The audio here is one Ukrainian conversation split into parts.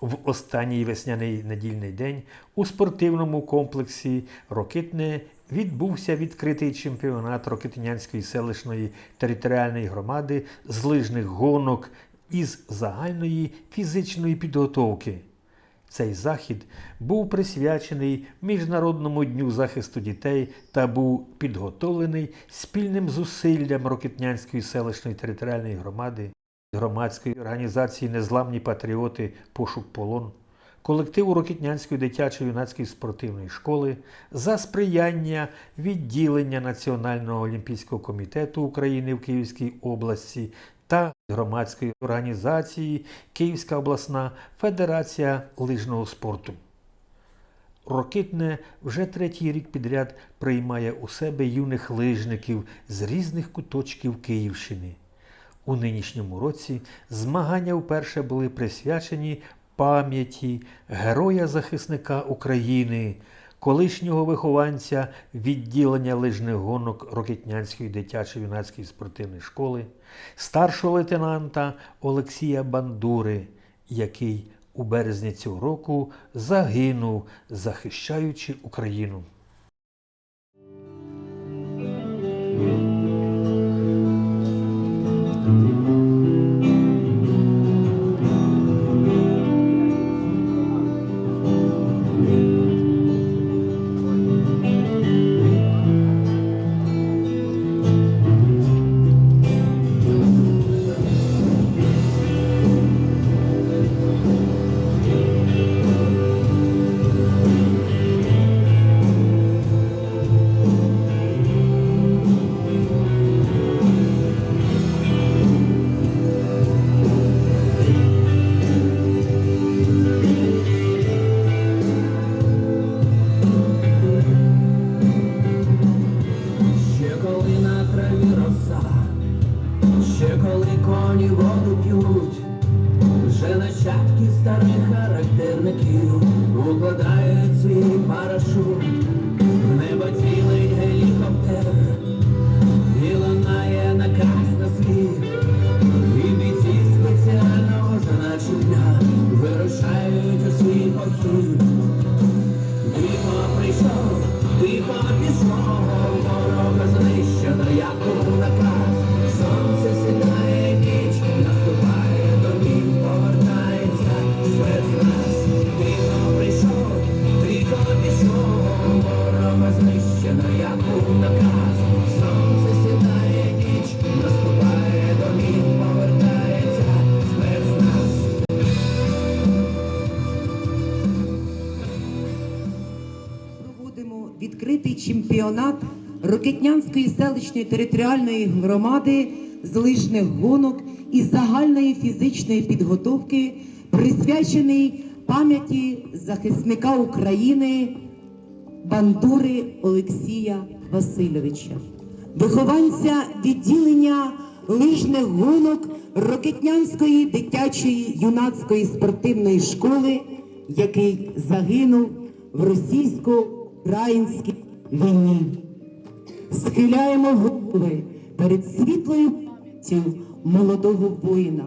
В останній весняний недільний день у спортивному комплексі Рокитне відбувся відкритий чемпіонат Рокитнянської селищної територіальної громади з лижних гонок із загальної фізичної підготовки. Цей захід був присвячений Міжнародному дню захисту дітей та був підготовлений спільним зусиллям Рокитнянської селищної територіальної громади, громадської організації Незламні патріоти Пошук полон, колективу Рокитнянської дитячо-юнацької спортивної школи за сприяння відділення Національного олімпійського комітету України в Київській області та громадської організації Київська обласна федерація лижного спорту. Рокитне вже третій рік підряд приймає у себе юних лижників з різних куточків Київщини. У нинішньому році змагання вперше були присвячені пам'яті героя-захисника України, колишнього вихованця відділення лижних гонок Рокитнянської дитячо-юнацької спортивної школи, старшого лейтенанта Олексія Бандури, який у березні цього року загинув, захищаючи Україну. Чемпіонат Рокетнянської селищної територіальної громади з лижних гонок і загальної фізичної підготовки, присвячений пам'яті захисника України Бандури Олексія Васильовича, вихованця відділення лижних гонок Рокетнянської дитячої юнацької спортивної школи, який загинув в російсько-українській війні. Схиляємо голови перед світлою пам'яттю молодого воїна,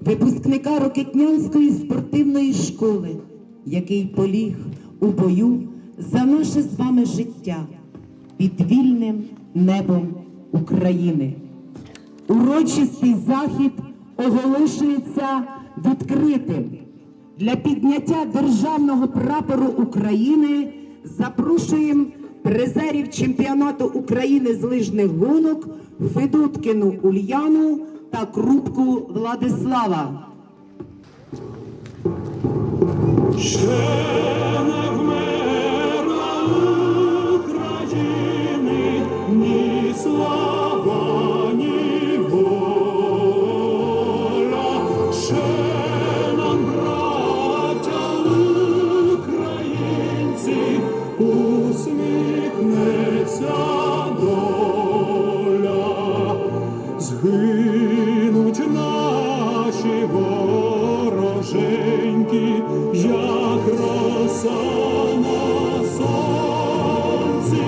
випускника Рокетнянської спортивної школи, який поліг у бою за наше з вами життя під вільним небом України. Урочистий захід оголошується відкритим. Для підняття державного прапору України запрошуємо призерів чемпіонату України з лижних гонок Федуткіну Ульяну та Крупку Владислава. Ще Згинуть наші вороженьки, як роса на сонці,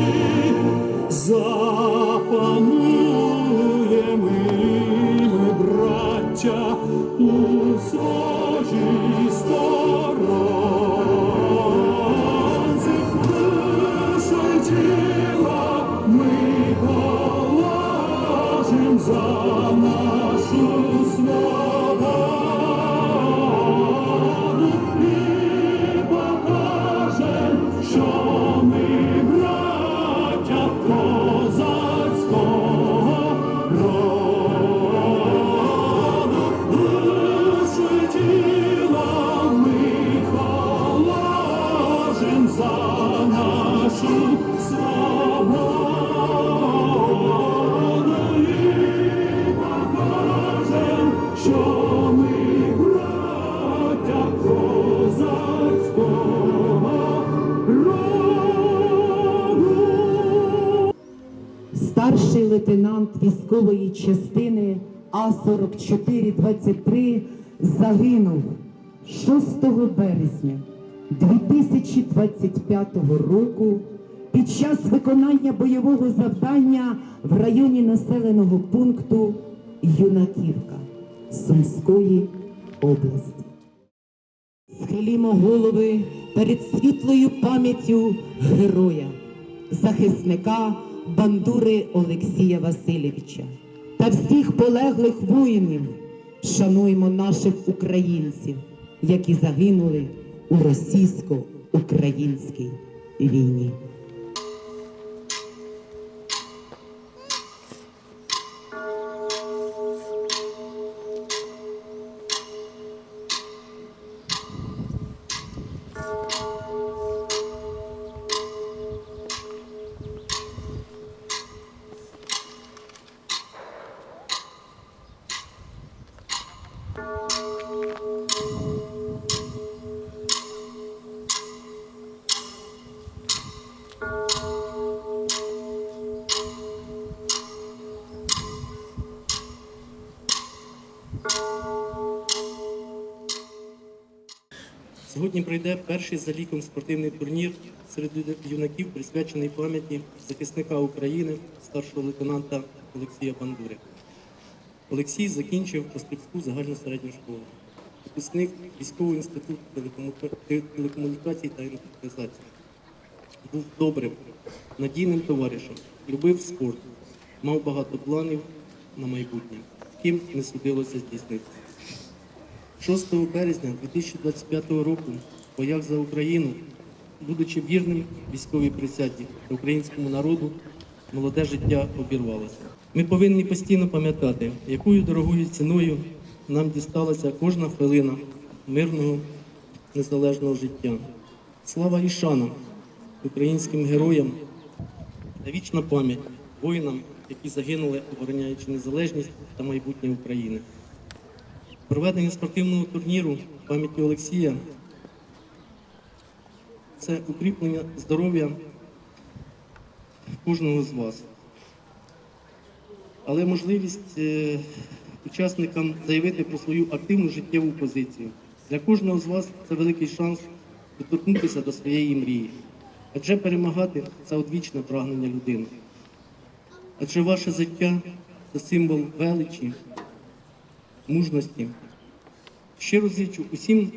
військової частини А4423 загинув 6 березня 2025 року під час виконання бойового завдання в районі населеного пункту Юнаківка Сумської області. Схилімо голови перед світлою пам'яттю героя, захисника бандури Олексія Васильовича та всіх полеглих воїнів. Шануємо наших українців, які загинули у російсько-українській війні. Сьогодні пройде перший за ліком спортивний турнір серед юнаків, присвячений пам'яті захисника України, старшого лейтенанта Олексія Бандури. Олексій закінчив Острівську загальну середню школу, випускник військового інституту телекому- телекомунікацій та інформатизації. Був добрим, надійним товаришем, любив спорт, мав багато планів на майбутнє, втім не судилося здійснитися. 6 березня 2025 року в боях за Україну, будучи вірним військовій присяді та українському народу, молоде життя обірвалося. Ми повинні постійно пам'ятати, якою дорогою ціною нам дісталася кожна хвилина мирного незалежного життя. Слава і шана українським героям та вічна пам'ять воїнам, які загинули, обороняючи незалежність та майбутнє України. Проведення спортивного турніру пам'яті Олексія це укріплення здоров'я кожного з вас. Але можливість е, учасникам заявити про свою активну життєву позицію. Для кожного з вас це великий шанс доторкнутися до своєї мрії. Адже перемагати це одвічне прагнення людини. Адже ваше життя це символ величі, мужності. Щиро зичу усім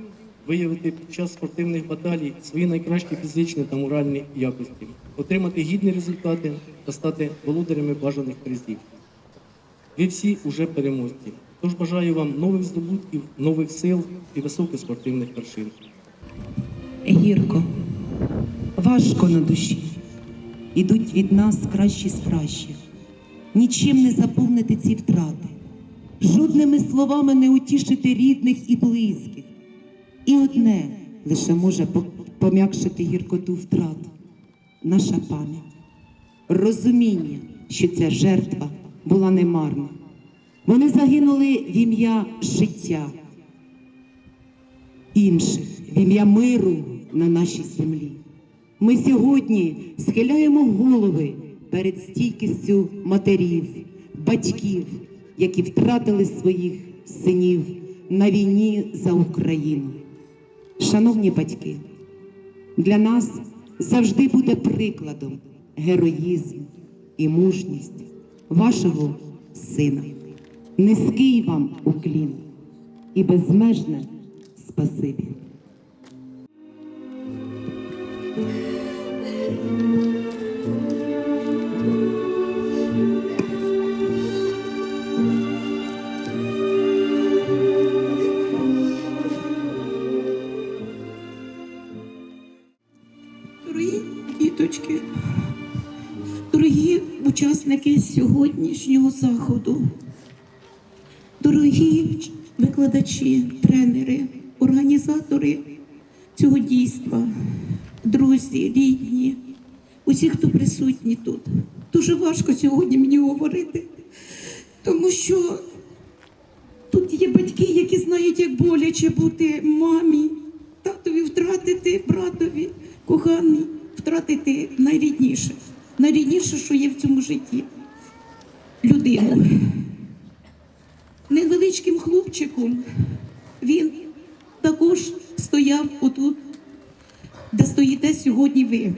виявити під час спортивних баталій свої найкращі фізичні та моральні якості, отримати гідні результати та стати володарями бажаних призів. Ви всі уже переможці. Тож бажаю вам нових здобутків, нових сил і високих спортивних вершин. Гірко, важко на душі. Ідуть від нас кращі з кращих. Нічим не заповнити ці втрати, жодними словами не утішити рідних і близьких. І одне лише може пом'якшити гіркоту втрат наша пам'ять, розуміння, що ця жертва була немарна. Вони загинули в ім'я життя, інших в ім'я миру на нашій землі. Ми сьогодні схиляємо голови перед стійкістю матерів, батьків, які втратили своїх синів на війні за Україну. Шановні батьки, для нас завжди буде прикладом героїзм і мужність вашого сина. Низький вам уклін і безмежне спасибі. Учасники сьогоднішнього заходу, дорогі викладачі, тренери, організатори цього дійства, друзі, рідні, усі, хто присутні тут. Дуже важко сьогодні мені говорити, тому що тут є батьки, які знають, як боляче бути мамі, татові втратити братові, коханий, втратити найрідніше, найрідніше, що є в цьому житті. людину. Невеличким хлопчиком він також стояв отут, де стоїте сьогодні ви.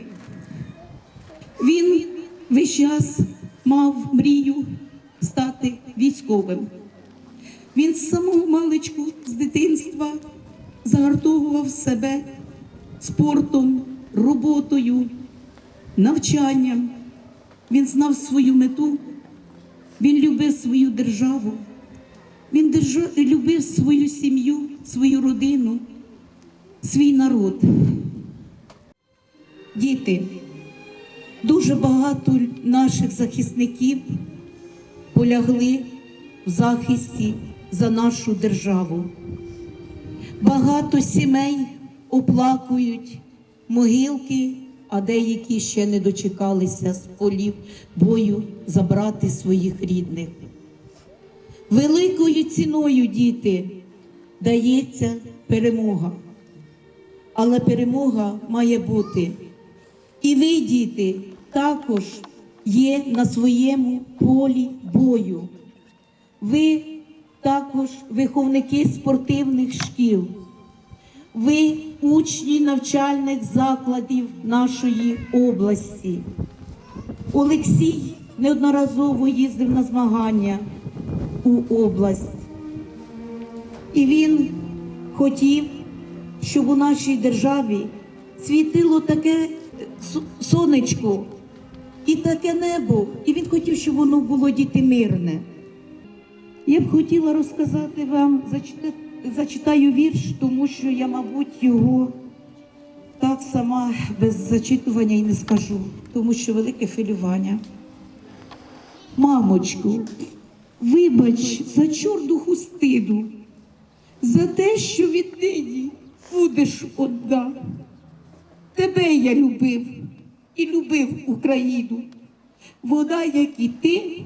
Він весь час мав мрію стати військовим. Він з самого маличку, з дитинства загартовував себе спортом, роботою, навчанням. Він знав свою мету, він любив свою державу, він держа... любив свою сім'ю, свою родину, свій народ. Діти, дуже багато наших захисників полягли в захисті за нашу державу. Багато сімей оплакують могилки, а деякі ще не дочекалися з полів бою забрати своїх рідних. Великою ціною діти дається перемога. Але перемога має бути. І ви, діти, також є на своєму полі бою. Ви також виховники спортивних шкіл. Ви учні навчальних закладів нашої області. Олексій неодноразово їздив на змагання у область. І він хотів, щоб у нашій державі світило таке сонечко і таке небо. І він хотів, щоб воно було діти мирне. Я б хотіла розказати вам, зачитати, зачитаю вірш, тому що я, мабуть, його так сама без зачитування і не скажу, тому що велике хвилювання. Мамочку, вибач за чорну хустину, за те, що віднині будеш одна. Тебе я любив і любив Україну. Вона, як і ти,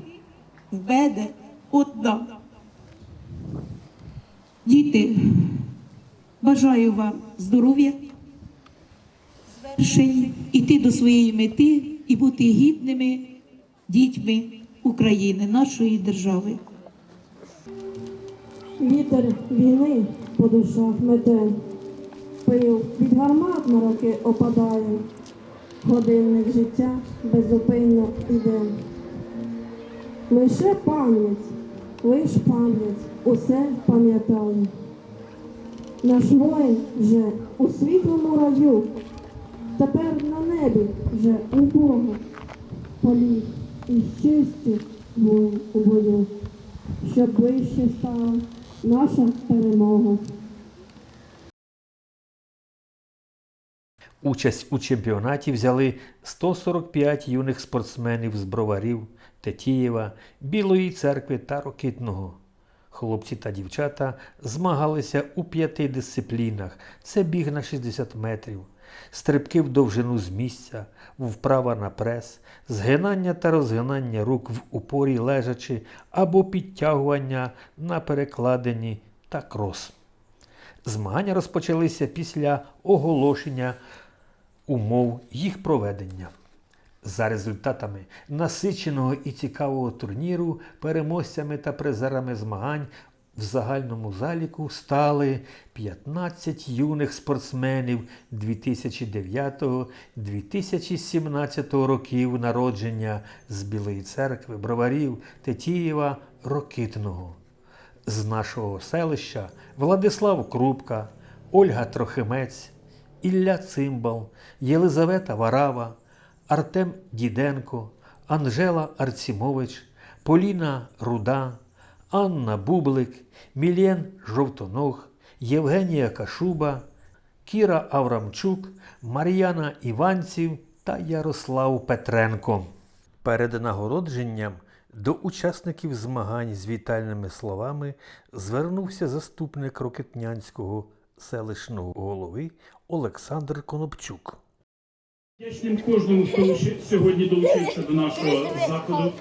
в мене одна. Діти, бажаю вам здоров'я, звершень, іти до своєї мети і бути гідними дітьми України, нашої держави. Вітер війни по душах мете, пил від гармат на роки опадає, годинник життя беззупинно іде. Лише пам'ять, лиш пам'ять усе пам'ятає. Наш воїн вже у світлому раю, тепер на небі вже у Бога поліг і щастя воїн у бою щоб вище стала наша перемога. Участь у чемпіонаті взяли 145 юних спортсменів з броварів, Тетієва, Білої церкви та Рокитного. Хлопці та дівчата змагалися у п'яти дисциплінах: це біг на 60 метрів, стрибки в довжину з місця, вправа на прес, згинання та розгинання рук в упорі лежачи або підтягування на перекладині та крос. Змагання розпочалися після оголошення умов їх проведення. За результатами насиченого і цікавого турніру переможцями та призерами змагань в загальному заліку стали 15 юних спортсменів 2009-2017 років народження з Білої церкви, Броварів, Тетієва, Рокитного. З нашого селища Владислав Крупка, Ольга Трохимець, Ілля Цимбал, Єлизавета Варава, Артем Діденко, Анжела Арцімович, Поліна Руда, Анна Бублик, Мілєн Жовтоног, Євгенія Кашуба, Кіра Аврамчук, Мар'яна Іванців та Ярослав Петренко. Перед нагородженням до учасників змагань з вітальними словами звернувся заступник Рокетнянського селищного голови Олександр Конопчук. Вдячним кожному, хто сьогодні долучився до нашого заходу,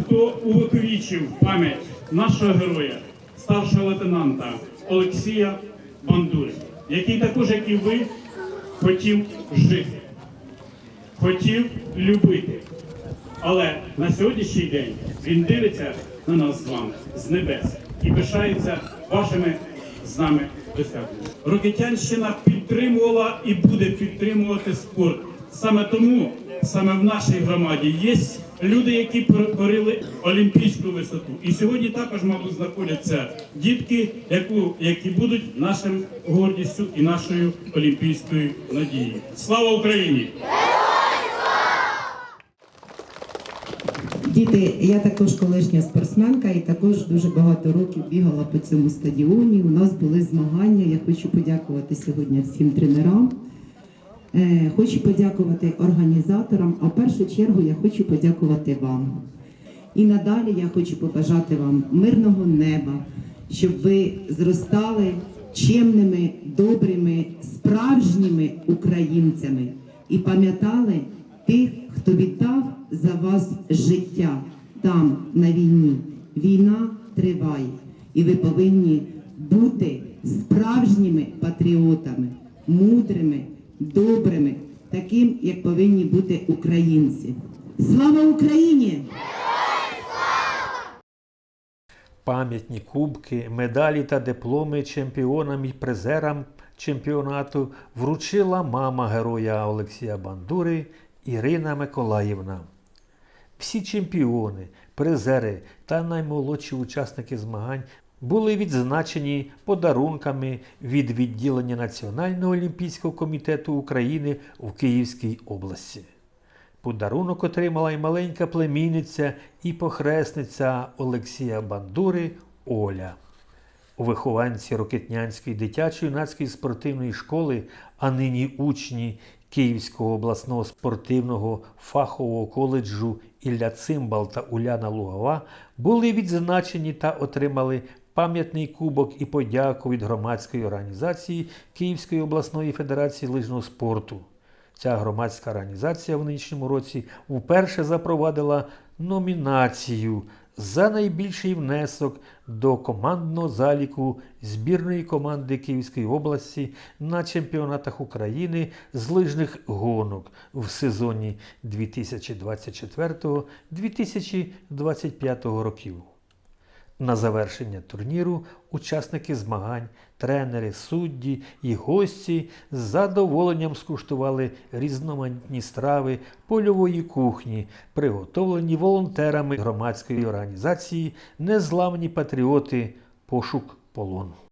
хто увековічив пам'ять нашого героя, старшого лейтенанта Олексія Бандури, який також, як і ви, хотів жити, хотів любити, Але на сьогоднішній день він дивиться на нас з вами з небес і пишається вашими з нами досягненнями. Рокитянщина підтримувала і буде підтримувати спорт. Саме тому, саме в нашій громаді є люди, які покорили олімпійську висоту. І сьогодні також, мабуть, знаходяться дітки, які будуть нашим гордістю і нашою олімпійською надією. Слава Україні! Діти, я також колишня спортсменка і також дуже багато років бігала по цьому стадіоні. У нас були змагання. Я хочу подякувати сьогодні всім тренерам. Е, Хочу подякувати організаторам, а в першу чергу я хочу подякувати вам. І надалі я хочу побажати вам мирного неба, щоб ви зростали чемними, добрими, справжніми українцями і пам'ятали тих, хто віддав за вас життя там, на війні. Війна триває, і ви повинні бути справжніми патріотами, мудрими, добрими, таким, як повинні бути українці. Слава Україні! Пам'ятні кубки, медалі та дипломи чемпіонам і призерам чемпіонату вручила мама героя Олексія Бандури Ірина Миколаївна. Всі чемпіони, призери та наймолодші учасники змагань були відзначені подарунками від відділення Національного олімпійського комітету України в Київській області. Подарунок отримала й маленька племінниця і похресниця Олексія Бандури Оля. Вихованці Рокетнянської дитячо-юнацької спортивної школи, а нині учні Київського обласного спортивного фахового коледжу Ілля Цимбал та Уляна Лугова були відзначені та отримали пам'ятний кубок і подяку від громадської організації Київської обласної федерації лижного спорту. Ця громадська організація в нинішньому році вперше запровадила номінацію за найбільший внесок до командного заліку збірної команди Київської області на чемпіонатах України з лижних гонок в сезоні 2024-2025 років. На завершення турніру учасники змагань, тренери, судді і гості з задоволенням скуштували різноманітні страви польової кухні, приготовлені волонтерами громадської організації Незламні патріоти Пошук полону.